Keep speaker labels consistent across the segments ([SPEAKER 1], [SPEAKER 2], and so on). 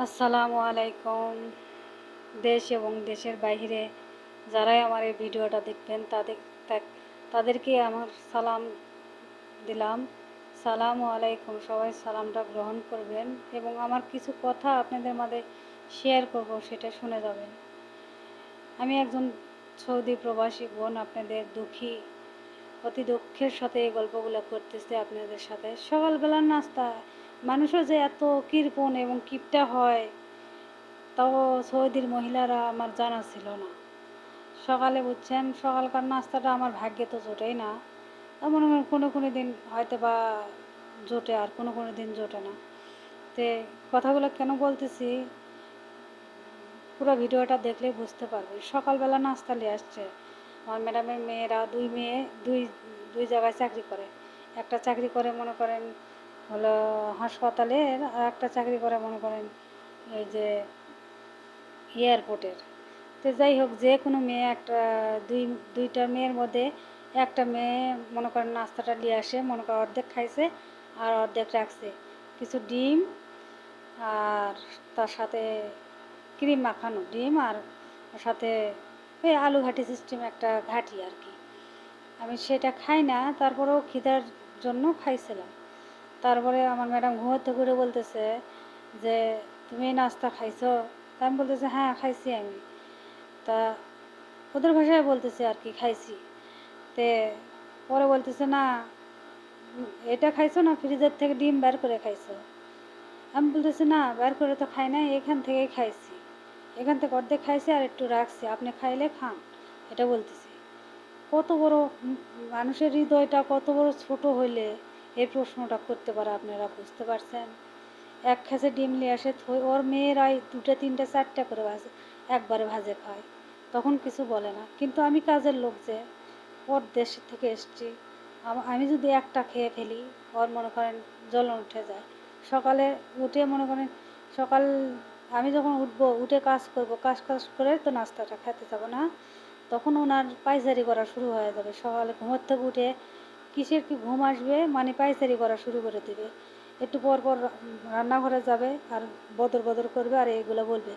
[SPEAKER 1] আসসালামু আলাইকুম। দেশ এবং দেশের বাইরে যারাই আমার এই ভিডিওটা দেখবেন, তাদের তাদেরকে আমার সালাম দিলাম। সালামু আলাইকুম, সবাই সালামটা গ্রহণ করবেন এবং আমার কিছু কথা আপনাদের মাঝে শেয়ার করব, সেটা শুনে যাবেন। আমি একজন সৌদি প্রবাসী বোন, আপনাদের দুঃখী, অতি দুঃখের সাথে এই গল্পগুলো করতেছে আপনাদের সাথে। সকালবেলার নাস্তা মানুষও যে এত কৃপণ এবং কিপটা হয়, তাও সৌদির মহিলারা আমার জানা ছিল না। সকালে বুঝছেন, সকালকার নাস্তাটা আমার ভাগ্যে তো জোটেই না। মনে করেন কোনো কোনো দিন হয়তো বা জোটে আর কোনো কোনো দিন জোটে না। তে কথাগুলো কেন বলতেছি? পুরো ভিডিওটা দেখলে বুঝতে পারবে। সকালবেলা নাস্তা নিয়ে আসছে। আমার ম্যাডামের মেয়েরা, দুই মেয়ে, দুই দুই জায়গায় চাকরি করে। একটা চাকরি করে, মনে করেন হলো হাসপাতালের আর একটা চাকরি করে মনে করেন, এই যে এয়ারপোর্টের। তো যাই হোক, যে কোনো মেয়ে একটা, দুই, দুইটা মেয়ের মধ্যে একটা মেয়ে মনে করেন নাস্তাটা নিয়ে আসে, মনে করেন অর্ধেক খাইছে আর অর্ধেক রাখছে। কিছু ডিম আর তার সাথে ক্রিম মাখানো ডিম আর সাথে ওই আলু ঘাটি সিস্টেম একটা ঘাটি আর কি। আমি সেটা খাই না, তারপরেও খিদার জন্য খাইছিলাম। তারপরে আমার ম্যাডাম ঘুমোতে করে বলতেছে যে, তুমি নাস্তা খাইছো? তা আমি বলতেছে হ্যাঁ খাইছি আমি। তা ওদের ভাষায় বলতেছে আর কি, খাইছি। তে পরে বলতেছে, না, এটা খাইছো না, ফ্রিজের থেকে ডিম বের করে খাইছো? আমি বলতেছি, না, বের করে তো খাই নাই, এখান থেকেই খাইছি। এখান থেকে অর্ধেক খাইছি আর একটু রাখছি, আপনি খাইলে খান। এটা বলতেছি। কত বড় মানুষের হৃদয়টা কত বড় ছোট হইলে এই প্রশ্নটা করতে পারে আপনারা, বুঝতে পারছেন? এক খেসে ডিম নিয়ে আসে ওর মেয়েরাই দুটো, তিনটে, চারটে করে ভাজে, একবারে ভাজে খায়। তখন কিছু বলে না। কিন্তু আমি কাজের লোক যে, ওর দেশ থেকে এসছি। আমি যদি একটা খেয়ে ফেলি, ওর মনে করেন জ্বলন উঠে যায়। সকালে উঠে মনে করেন, সকাল, আমি যখন উঠবো, উঠে কাজ করব, কাজ কাজ করে তো নাস্তাটা খেতে যাব না। তখন ওনার পাইচারি করা শুরু হয়ে যাবে। সকালে ঘুমোর থেকে উঠে কিসের কি ঘুম আসবে? মানে পাইচারি করা শুরু করে দেবে। একটু পর পর রান্নাঘরে যাবে আর বদর বদর করবে আর এগুলো বলবে,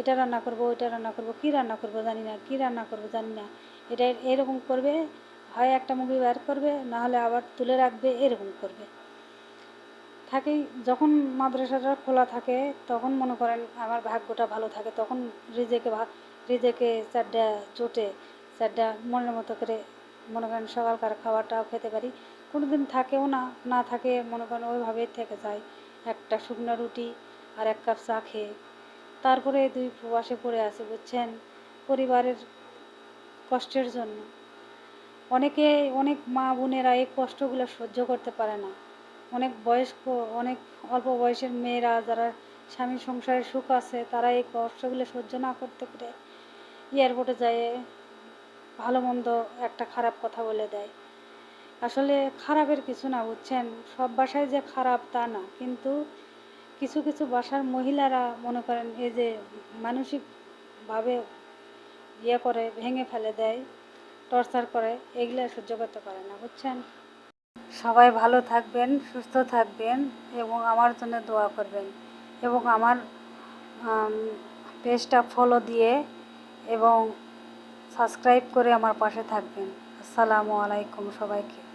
[SPEAKER 1] এটা রান্না করব, ওইটা রান্না করব, কি রান্না করব জানি না, কি রান্না করব জানি না। এটা এরকম করবে, হয় একটা মুভি বের করবে, না হলে আবার তুলে রাখবে, এরকম করবে। থাকেই যখন মাদ্রাসাটা খোলা থাকে, তখন মনে করেন আমার ভাগ্যটা ভালো থাকে, তখন রিজেকে রিজেকে চারটা জোটে চারটা মনের মতো করে মনে করেন সকালকার খাবারটাও খেতে পারি। কোনো দিন থাকেও না না থাকে মনে করেন ওইভাবেই থেকে যায়। একটা শুকনো রুটি আর এক কাপ চা খেয়ে। তারপরে দুই প্রবাসে পড়ে আছে, বুঝছেন? পরিবারের কষ্টের জন্য। অনেকে, অনেক মা বোনেরা এই কষ্টগুলো সহ্য করতে পারে না। অনেক বয়স্ক, অনেক অল্প বয়সের মেয়েরা যারা স্বামী সংসারে সুখ আছে, তারা এই কষ্টগুলো সহ্য না করতে পেরে এয়ারপোর্টে যায় ভালো মন্দ একটা খারাপ কথা বলে দেয়। আসলে খারাপের কিছু না, বুঝছেন? সব বাসায় যে খারাপ তা না, কিন্তু কিছু কিছু বাসার মহিলারা মনে করেন এই যে মানসিকভাবে ইয়ে করে, ভেঙে ফেলে দেয়, টর্চার করে, এগুলো সহ্য করতে পারে না, বুঝছেন? সবাই ভালো থাকবেন, সুস্থ থাকবেন এবং আমার জন্য দোয়া করবেন এবং আমার পেজটা ফলো দিয়ে এবং সাবস্ক্রাইব করে আমার পাশে থাকবেন। আসসালামু আলাইকুম সবাইকে।